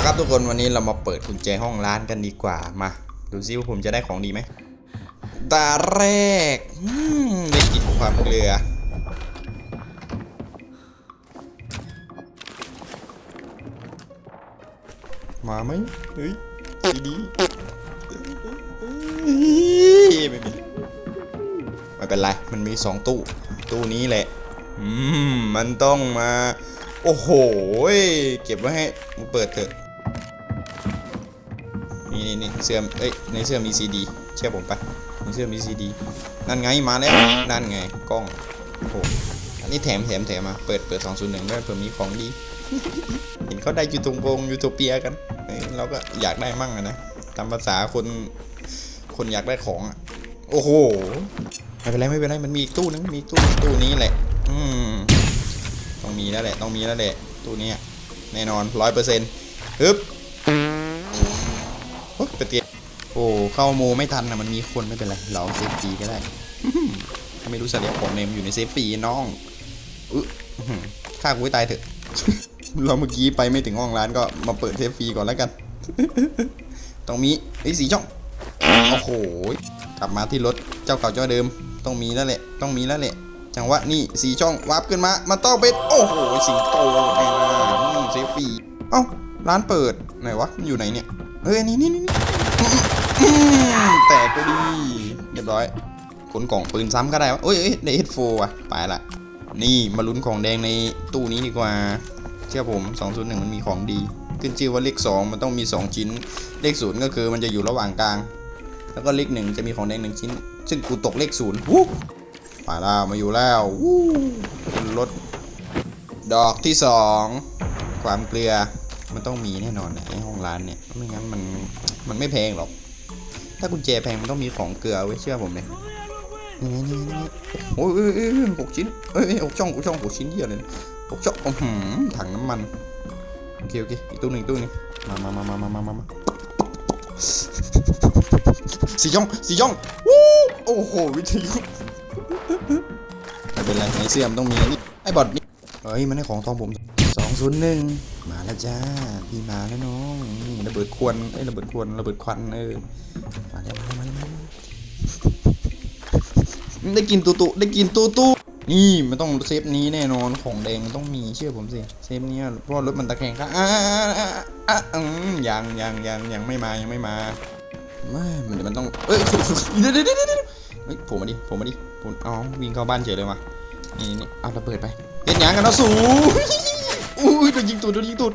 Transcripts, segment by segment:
มาครับทุกคนวันนี้เรามาเปิดกุญแจห้องร้านกันดีกว่ามาดูซิว่าผมจะได้ของดีไหมตาแรกได้กินความเกลือมาไหมเฮ้ยดีดีไม่เป็นไม่เป็นไร มันมีสองตู้ ตู้นี้แหละ อืม มันต้องมา โอ้โห เก็บไว้ให้ เปิดเถอะ เสื้อเอ้ยในเสื้อมีซีดีเชื่อผมไปในเสื้อมีซีดีนั่นไงมาแล้วนั่นไงกล้องโอ้โหอันนี้แถมแถมแถมมาเปิดเปิด201ด้วยเผื่อมีของดี เห็นเขาได้ยูทูบวงยูโทเปียกันเราก็อยากได้มั่งนะตามภาษาคนคนอยากได้ของอะโอ้โหไม่เป็นไรไม่เป็นไรมันมีอีกตู้นึงมีตู้ตู้นี้แหละ อืมต้องมีแล้วแหละ ต้องมีแล้วแหละตู้นี้แน่นอนร้อยเปอร์เซ็นต์ฮึบ โอ้เข้าโมไม่ทันนะมันมีคนไม่เป็นไรเราเซฟฟีก็ได้ถ้าไม่รู้สเสลียของเนมอยู่ในเซฟฟรีน้องอึอื้อหือฆ่ากูให้ตายเถอะเราเมื่อกี้ไปไม่ถึงห้องร้านก็มาเปิดเซฟฟรีก่อนแล้วกันต้องมีไอ้สีช่องโอ้โหกลับมาที่รถเจ้าเก่าเจ้าเดิม ต้องมีแล้วแหละต้องมีแล้วแหละจังหวะนี่สีช่องวับขึ้นมามันต้องเป็นโอ้โหสิงโตไงล่เซฟฟรีเอ้าร้านเปิดไหนวะมันอยู่ไหนเนี่ยเฮ้ยนี่นี่นี่ แตกไปดีเรียบร้อยขนกล่องปืนซ้ำก็ได้วะเอ้ยเอ้ยได้เฮดโฟว่ะไปละ นี่มาลุ้นของแดงในตู้นี้ดีกว่า เชื่อผม201มันมีของดี ขึ้นชื่อว่าเลข2มันต้องมี 2 ชิ้น เลข0ก็คือมันจะอยู่ระหว่างกลาง แล้วก็เลข1จะมีของแดง1ชิ้น ซึ่งกูตกเลข0วู้ไปแล้วมาอยู่แล้ววู้ขึ้นรถ ดอกที่ 2 ความเกลือมันต้องมีแน่นอนนะไอห้องร้านเนี่ย ไม่งั้นมันมันไม่แพงหรอก ถ้ากุญแจแพงมันต้องมีของเกลือไว้เชื่อผมเลยนี่นี่นี่โอ้ยหกชิ้นเอ้ยหกช่องหกช่องหกชิ้นเยอะเลยหกช่องหืมถังน้ำมันโอเคโอเคอีกตู้หนึ่งตู้นึงมามามามามามามาสี่ช่องสี่ช่องวู้โอ้โหวิทยุไม่เป็นไรไอเสียมต้องมีนี่ไอ้บอดนี่เฮ้ยมันให้ของทองผมสองศูนย์หนึ่ง มาแล้วจ้า พี่มาแล้วน้องระเบิดควันเอ้ยระเบิดควันระเบิดควันเออมาแล้วมาแล้วมาแล้วได้กินตูตูได้กินตูตูนี่มันต้องเซฟนี้แน่นอนของแดงมันต้องมีเชื่อผมสิเซฟนี้เพราะรถมันตะแคงค่ะอ่าอ่าอ่าอืมยังยังยังยังไม่มายังไม่มาไม่มันมันต้องเอ้ยเดี๋ยวเดี๋ยวเดี๋ยวเฮ้ยผมมาดิผมมาดิผมเอวิ่งเข้าบ้านเฉยเลยว่ะนี่นี่เอาระเบิดไปเป็นยังกันเนาะสู อุ้ยโดนยิงตูดโดนยิงตูด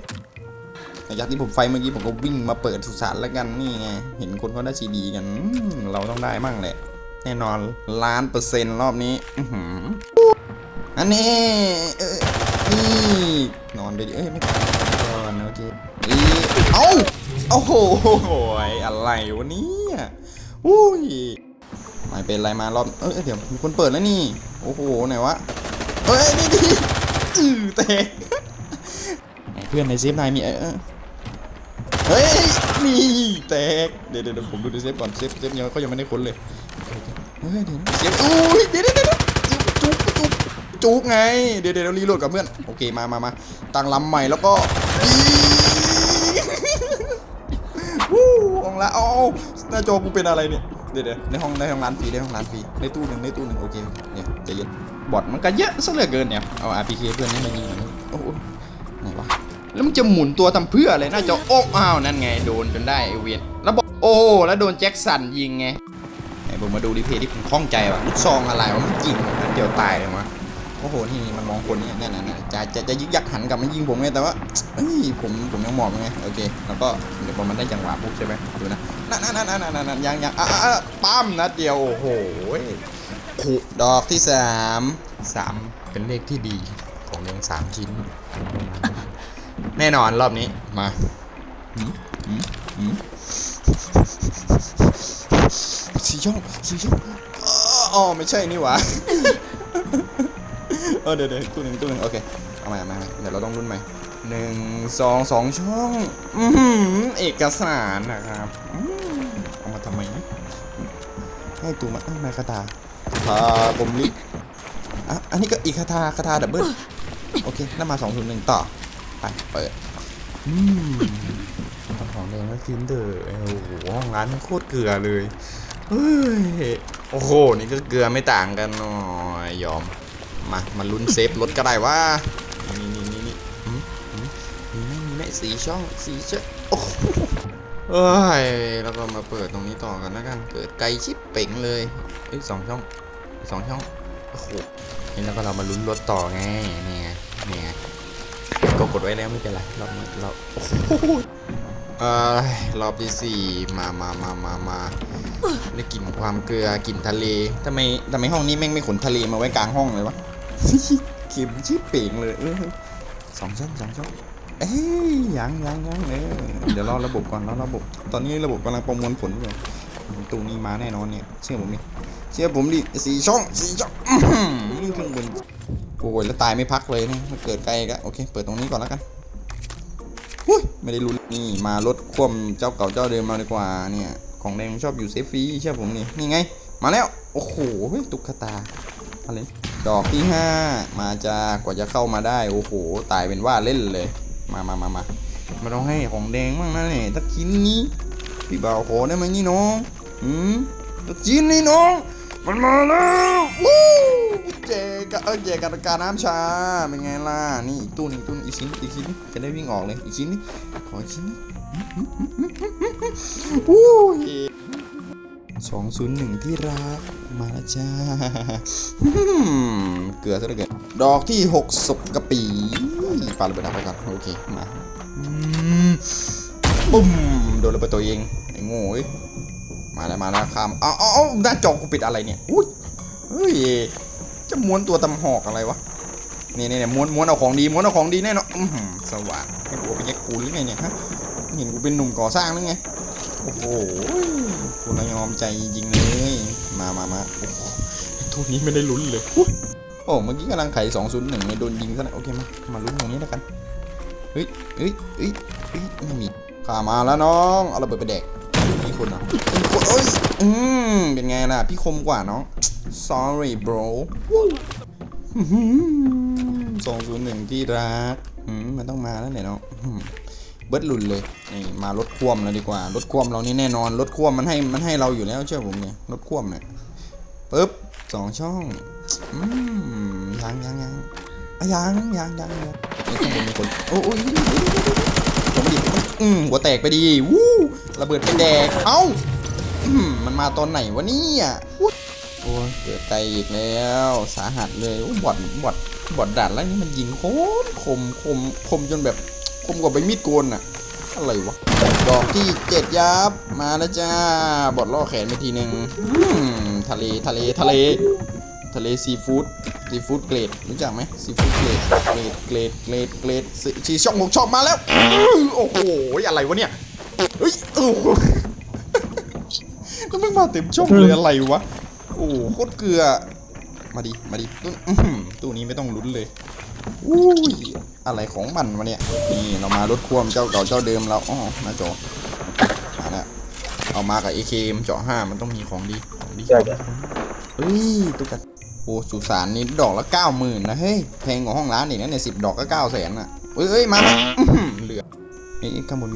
ระยะที่ผมไฟเมื่อกี้ผมก็วิ่งมาเปิดสุสานแล้วกันนี่ไงเห็นคนเขาได้ซีดีกันเราต้องได้มั่งแหละแน่นอนล้านเปอร์เซ็นต์รอบนี้อื้อหืออันนี้เอ้ยนี่นอนไปดิเอ้ยไม่ตายก่อนโอเคอีเอ้าโอ้โหอะไรวะเนี่ยอุ้ยไม่เป็นไรมารอบเอ้ยเดี๋ยวมีคนเปิดแล้วนี่โอ้โหไหนวะเอ้ยนี่ดิอือแตกไหนเพื่อนในเซฟนายมีเออเฮ้ยนี่แตกเดี๋ยวเดี๋ยวเดี๋ยวผมดูในเซฟก่อนเซฟเซฟยังเขายังไม่ได้ค้นเลยเฮ้ยเดี๋ยวนะเสียงอุ้ยเดี๋ยวเดี๋ยวเดี๋ยวจุกจุกจุกไงเดี๋ยวเดี๋ยวรีโหลดกับเพื่อนโอเคมามามาตั้งลำใหม่แล้วก็วู้ของละเอาหน้าจอกูเป็นอะไรเนี่ยเดี๋ยวเดี๋ยวในห้องในห้องร้านฟรีในห้องร้านฟรีในตู้หนึ่งในตู้หนึ่งโอเคเนี่ยใจเย็นบอทมันก็เยอะซะเหลือเกินเนี่ยเอา RPK เพื่อนให้มันยิงหน่อยโอ้ไหนวะ แล้วมันจะหมุนตัวทำเพื่ออะไรน้าจอโอ้อ้าวนั่นไงโดนจนได้ไอเวียนแล้วบอกโอ้แล้วโดนแจ็คสันยิงไงไอ้ผมมาดูรีเพย์ที่ผมคล่องใจว่ะลูกซองอะไรวะมันยิงนัดเดียวตายเลยวะโอ้โหนี่มันมองคนเนี่ยนั่นน่ะจะจะจะยึกยักหันกลับมายิงผมไงแต่ว่าเอ้ยผมผมยังหมองไงโอเคแล้วก็เดี๋ยวพอมันได้จังหวะปุ๊บใช่ไหมดูนะนั่นนั่นนั่นนั่นนั่นยังยังอะอะอะปั้มนัดเดียวโอ้โหขุดอกที่สามสามเป็นเลขที่ดีของเรียงสามชิ้น แน่นอนรอบนี้ มาสีช่องสีช่องอ๋อไม่ใช่นี่หว่าเออเดี๋ยวเดี๋ยวตู้หนึ่งตู้หนึ่งโอเคเอาใหม่เอาใหม่เอาเดี๋ยวเราต้องรุ่นใหม่หนึ่งสองสองช่องอือหือเอกสารนะครับเอามาทำไมให้ตูมาเอ้ยมาคาถาคาบมลิอะอันนี้ก็อีกคาถาคาถาดับเบิลโอเคแล้วมาสองศูนย์หนึ่งต่อ ไปเปิดอืมแดงก็กินเถอโอ้โหห้องร้านโคตรเกลือเลยเฮ้ยโอ้โหนี่ก็เกลือไม่ต่างกันหน่อยยอมมามาลุ้นเซฟรถก็ได้ว่านี่นี่นี่นี่อืมอืมมีไมมีไหมสีช่องสีช่องโอ้โหเอ้ยแล้วก็มาเปิดตรงนี้ต่อกันแล้วกันเปิดไกลชิปเป่งเลยเอ้ยสองช่องสองช่องโอ้โหนี่แล้วก็เรามาลุ้นรถต่อไงนี่ไงนี่ไง ก็กดไว้แล้วไม่เป็นไรรอบเราโอ้โหเออรอบที่สี่มามามามามาได้กลิ่นความเกลือกลิ่นทะเลทำไมทำไมห้องนี้แม่งไม่ขนทะเลมาไว้กลางห้องเลยวะเข็มชิบเป่งเลยเออสองช่องสองช่องเอ้ยยังยังยังเออเดี๋ยวรอระบบก่อนรอระบบ ตอนนี้ระบบกำลังประมวลผลอยู่ตูนี้มาแน่นอนเนี่ยเชื่อผมดิเชื่อผมดิสี่ช่องสี่ช่องอื้อหือเครื่องบน โอ้ยแล้วตายไม่พักเลยนี่มันเกิดไกลก็โอเค เปิดตรงนี้ก่อนแล้วกันหุ้ยไม่ได้ลุ้นนี่มารถคว่ำเจ้าเก่าเจ้าเดิมมาดีกว่าเนี่ย ของแดงชอบอยู่เซฟฟรีเชื่อผมนี่นี่ไง มาแล้ว โอ้โหเฮ้ยตุ๊กตาอะไรดอกที่ห้ามาจากว่าจะเข้ามาได้ โอ้โห ตายเป็นว่าเล่นเลย มามามามามาต้องให้ของแดงบ้างนะเนี่ยตะกินนี้พี่บ่าวขอได้ไหมนี่น้องอืมตะกินนี่น้อง มันมาแล้ว เจกะเออเจกันการน้ำชาเป็นไงล่ะนี่อีกตู้นึงตู้นอีกชิ้นอีกชิ้นจะได้วิ่งออกเลยอีกชิ้นนี่ขออีกชิ้นนี่วู้สองศูนย์หนึ่งที่รักมาแล้วจ้าเกลือซะเหลือเกินดอกที่หกศพกะปีปาระเบิดไปก่อนโอเคมาปุ้มโดนระเบิดตัวเองไอ้โง่ยมาแล้วมาแล้วคำอาเอาเอาหน้าจอกูปิดอะไรเนี่ยอุ้ยเฮ้ย จะม้วนตัวตำหอกอะไรวะนี่นี่นี่ม้วนม้วนเอาของดีม้วนเอาของดีแน่นอนอื้อหือสว่างให้กูไปแยกกูหรือไงเนี่ยฮะเห็นกูเป็นหนุ่มก่อสร้างหรือไงโอ้โหกูละยอมใจจริงเลยมามามาโอ้โหทุกนี้ไม่ได้ลุ้นเลยอุ๊ยโอ้เมื่อกี้กำลังไข201เนี่ยโดนยิงซะแล้วโอเคมามาลุ้นตรงนี้แล้วกันเฮ้ยเฮ้ยเฮ้ยเฮ้ยไม่มีข้ามาแล้วน้องเอาระเบิดไปแดก มีคนเหรอมีคนเอ้ยอืมเป็นไงล่ะ พี่คมกว่าน้อง sorry bro สองศูนย์หนึ่งที่รักมันต้องมาแล้วเนี่ยเนาะเบิร์ดหลุนเลยนี่มารถคว่ำแล้วดีกว่ารถคว่ำเรานี่แน่นอนรถคว่ำมันให้มันให้เราอยู่แล้วเชื่อผมเนี่ยรถคว่ำเนี่ยปึ๊บสองช่องอืมยังยังยังอะยังยังยังยังนี่ข้างมีคนโอ้ย ผมดิอืมหัวแตกไปดีวู้ระเบิดไปแดก เอ้าอืมมันมาตอนไหนวะเนี่ยโอ้ยเกิดใจอีกแล้ว สาหัสเลยโอ้บอดบอดบอดด่านแล้วนี่มันยิงคมคมคมคมจนแบบคมกว่าใบมีดโกนอะอะไรวะดอกที่เจ็ดยับ มาแล้วจ้า บอดล่อแขนไปทีหนึ่งทะเลทะเลทะเล ทะเลซีฟู้ดซีฟู้ดเกรดรู้จักไหมซีฟู้ดเกรดเกรดเกรดเกรดเกรดซีชีช่องหกช่องมาแล้วโอ้โหอะไรวะเนี่ยเฮ้ยโอ้โหแล้วมึงมาเต็มช่องเลยอะไรวะโอ้โคตรเกลือมาดิมาดิตู้ตู้นี้ไม่ต้องลุ้นเลยอุ้ยอะไรของมันวะเนี่ยนี่เรามารถควมเจ้าเก่าเจ้าเดิมเราอ๋อหน้าจอมาแล้วเอามากับ AKM เจาะห้ามันต้องมีของดีของดีใช่ใช่เฮ้ยตุ๊กตา โอ้สุสานนี่ดอกละเก้าหมื่นนะเฮ้ยแพงกว่าห้องร้านอีกนะเนี่ยสิบดอกก็เก้าแสนอะเอ้ยเอ้ยมามาอื้อหือเหลือเอ้ยข้างบน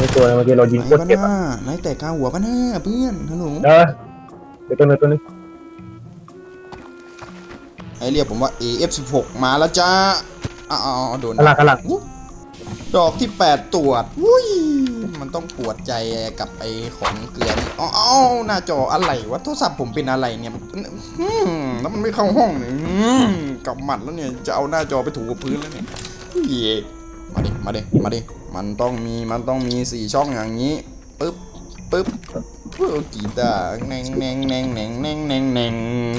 มีตัวเมื่อกี้เรายิงโคไหนตรปะเจ็บหอะน้าไหนแต่กาหัวปะหน้าเพื่อนฮัลโหลเออเดี๋ยวตัวนึงตัวนึงไอเรียกผมว่า AF16 มาแล้วจ้าอ้าวโดนข้างหลังข้างหลังอุ๊ยดอกที่8ตรวจอุ้ย มันต้องปวดใจกับไอของเกลือนี่อ๋ออ้าวหน้าจออะไรวะโทรศัพท์ผมเป็นอะไรเนี่ยแล้วมันไม่เข้าห้องเนี่ยกับหมัดแล้วเนี่ยจะเอาหน้าจอไปถูกับพื้นแล้วเนี่ยเย่มาดิมาดิมาดิมันต้องมีมันต้องมีสี่ช่องอย่างนี้ปึ๊บปึ๊บเพื่อกีตาร์แนงแนงแนงแนงแนงแนงแนง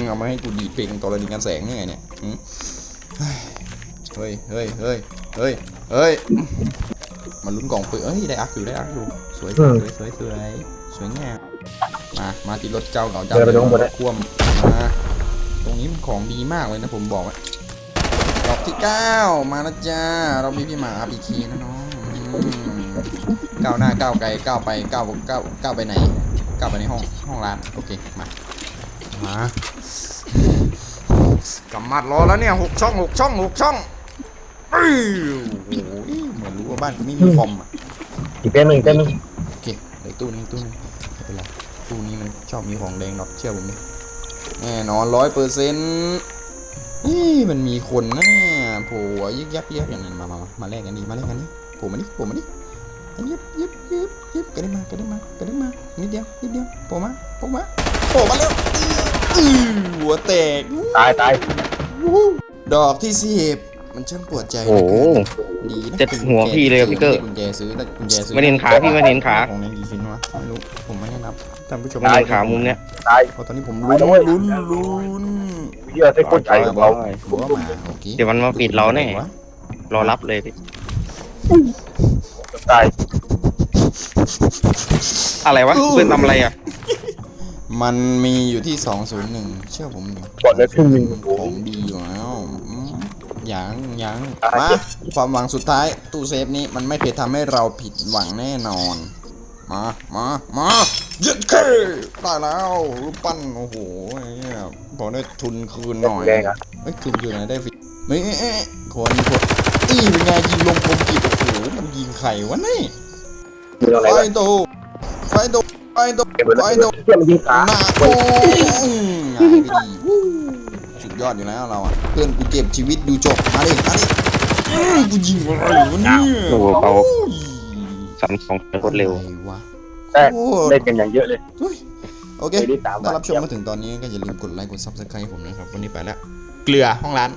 เอามาให้กูดีดเพลงตอนระดิกันแสงนี่ไงเนี่ยเฮ้ยเฮ้ยเฮ้ยเฮ้ยเฮ้ย มาลุ้นกล่องปืนเอ้ยได้อักอยู่ได้อักอยู่สวยสวยสวยสวยสวยงามมามาที่รถเจ้าเก่าเจ้าเดิมรถควมมาตรงนี้มันของดีมากเลยนะผมบอกไว้ดอกที่เก้ามาแล้วจ้าเรามีพี่หมาอาพีคีนะน้องอืมก้าวหน้าก้าวไกลก้าวไปก้าวก้าวก้าวไปไหนก้าวไปในห้องห้องร้านโอเคมามา กำมัดรอแล้วเนี่ยหกช่องหกช่องหกช่องเอ้ย โอ้โหเหมือนรู้ว่าบ้านกูไม่มีคอมอะอีกเต้นหนึ่งอีกเต้นหนึ่งโอเคเหลืออกตู้นึงอีกตู้นึงไม่เป็นไรตู้นี้มันชอบมีของแดงหรอกเชื่อผมดิแน่นอนร้อยเปอร์เซ็นต์นี่มันมีคนนะโผล่ยึกยักยึกยักอย่างนั้นมามามามาแลกกันดิมาแลกกันดิโผล่มาดิโผล่มาดิยึบยึบยึบยึบกระเด้มากระเด้มากระเด้มานิดเดียวนิดเดียวโผล่มาโผล่มาโผล่มาแล้วอื้อหัวแตกตายตายดอกที่สิบ มันช่างปวดใจโอ้โห ดีนะเจ็บหัวพี่เลยอะพี่เกอร์ กุญแจซื้อแต่กุญแจซื้อไม่เห็นขาพี่ไม่เห็นขาของในกี่ชิ้นวะไม่รู้ผมไม่ได้นับท่านผู้ชมไม่เห็นขามุมเนี้ยตายเพราะตอนนี้ผมลุ้นลุ้นลุ้นเหี้ยอะได้โคตรใจของเราหัวหมาโอเคเดี๋ยวมันมาปิดเราแน่รอรับเลยพี่ตายอะไรวะเพื่อนทำอะไรอะมันมีอยู่ที่ 201 เชื่อผมดิกดได้ครึ่งหนึ่ง ของดีอยู่แล้วอืม ยังยังมาความหวังสุดท้ายตู้เซฟนี้มันไม่เคยทำให้เราผิดหวังแน่นอน มามามาเย็ดเคได้แล้วรูปปั้นโอ้โหเนี่ยพอได้ทุนคืนหน่อยแดงอะเอ้ยทุนคืนหน่อยได้ฟรีไม่เอ๊ะเอ๊ะคนคนอีเป็นไงยิงลงคมกิบโอ้โหมันยิงไข่วะนี่มีอะไรไฟบ้างโตไฟโตไฟโตเก็บไว้ไฟแล้วโตเหี้ยมันยิงขาหน้าโอ้อืมหายไป ดีวู้สุดยอดอยู่แล้วเราอะเพื่อนกูเก็บชีวิตดูจบมาดิมาดิอืมกูยิงอะไรวะเนี่ยโอ้โหเบา โอ้ยสามสองโคตรเร็ว อะไรวะแต่โอ้เล่นกันอย่างเยอะเลยโอเคเคยได้ตามถ้ารับชมมาถึงตอนนี้ก็อย่าลืมกดไลค์ กด subscribe ผมนะครับ วันนี้ไปแล้ว เกลือห้องร้าน